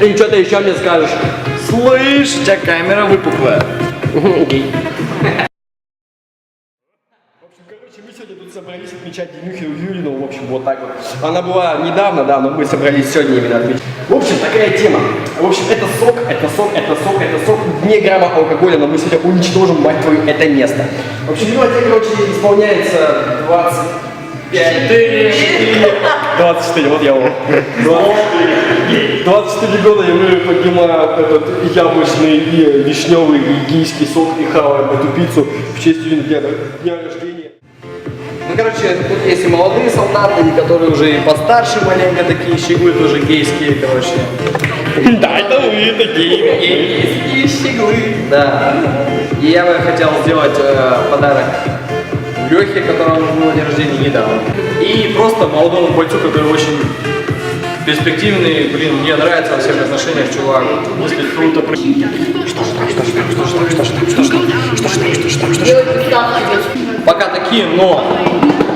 И что ты еще мне скажешь? Слышь, у тебя камера выпуклая. Гей. Короче, мы сегодня тут собрались отмечать Денюхину Юрину, в общем, вот так вот. Она была недавно, да, но мы собрались сегодня именно отметить. В общем, такая тема. В общем, это сок, это сок, это сок, это сок, не грамма алкоголя, но мы сегодня уничтожим, мать твою, это место. В общем, сегодня, короче, исполняется 25... 4, 24, вот я вот. 24, 24 года и мы поднимаем этот яблочный и вишневый и гейский сок и хаваем эту пиццу в честь дня, дня рождения. Ну, короче, тут есть и молодые солдаты, и которые уже и постарше маленько такие щеглы, тоже гейские, короче. Да, это вы такие. Гейские щеглы. Да. И я бы хотел сделать э, подарок Лехе, которому было день рождения недавно. И просто молодому бойцу, который очень перспективный, блин, мне нравится во всех отношениях чувак. Мыслит круто. Что же там, что же там, что же там, что же там, что же там, что же там, что же там, что же там. Пока такие, но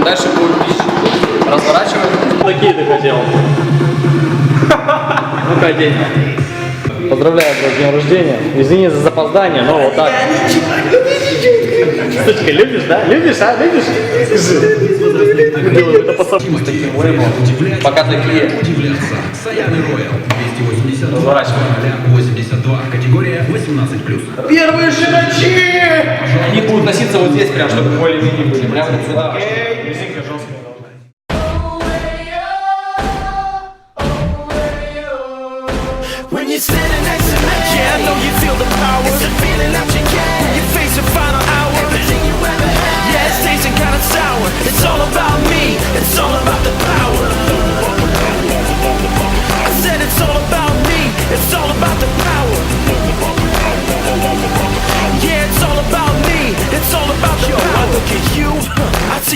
дальше будет разворачивать. Такие ты хотел. Ну-ка, день. Поздравляю, брат, с днем рождения. Извини за запоздание, но вот так. Сучка, любишь, да? Любишь, а? Любишь? Скажи. Это пацаны с таким лейблом. Пока такие. Удивляться. Саяны Роял. 282. Разворачиваем. 82. Категория 18+. Первые широчи! Они будут носиться вот здесь прям, чтобы более-менее были. Прям вот сюда.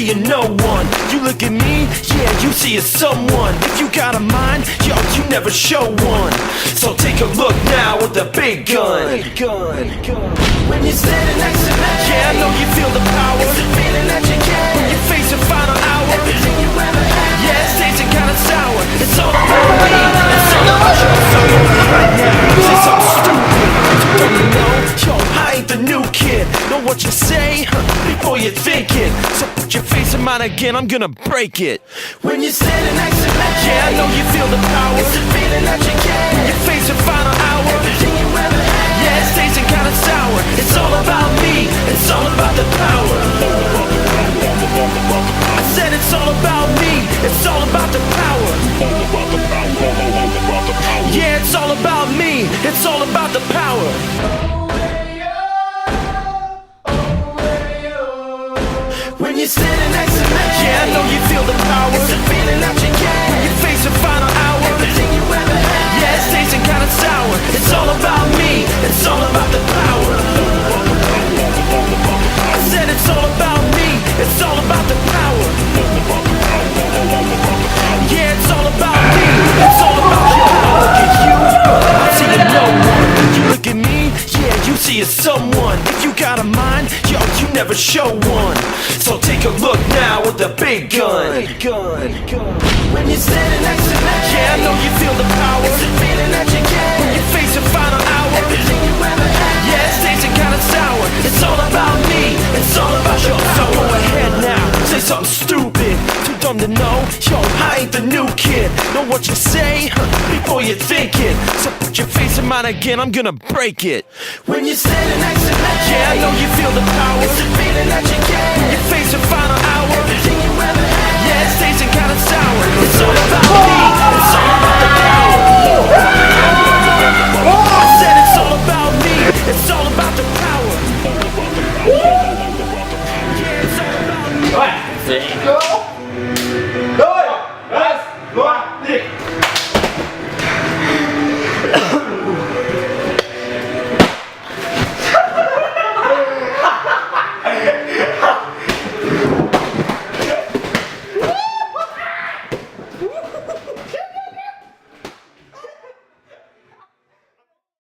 I see you no one. You look at me, yeah, you see a someone. If you got a mind, yo, you never show one. So take a look now with the big gun. gun. When you're standing next to me, yeah, I know you feel the power. It's the feeling that you get when you face your final hour. Everything you ever had, yeah, it's tasting kinda sour. It's all about me. It's all about you. So right now, say something stupid. Don't you know? Yo, I ain't the new kid. Know what you say huh, before you think it. So put your face in mine again. I'm gonna break it. When you're standing next to me, yeah, I know you feel the power. It's the feeling that you get when you face your final hour. Everything you ever had, yeah, it's tasting kinda sour. It's all about me. It's all about the power. I said it's all about me. It's all about the power. Yeah, it's all about me. It's all about the power. Standing next to me, yeah, I know you feel the power. It's the feeling that you get when you face your final hour. Everything you ever had, yeah, it's tasting kinda sour. It's all about me. It's all about the power. I said it's all about me. It's all about the power. Yeah, it's all about me. It's all about you. I look at you, I see you no one. You look at me, yeah, you see a someone. Never show one. So take a look now with the big gun. gun. When you're standing next to me, yeah, I know you feel the power. It's the feeling that you get when you face your final hour. Everything you ever had, yeah, it's tasting kinda sour. It's all about me. It's all about you. So go ahead now, say something stupid. Dumb to know, yo, I ain't the new kid. Know what you say huh, before you think it. So put your face in mine again. I'm gonna break it. When you're standing next to me, yeah, I know you feel the power. It's the feeling that you get when you face your final hour. Everything you ever had, yeah, it's tasting kinda sour. It's all about me. It's all about the power. I said it's all about me. It's all about the power. Yeah, it's all about me.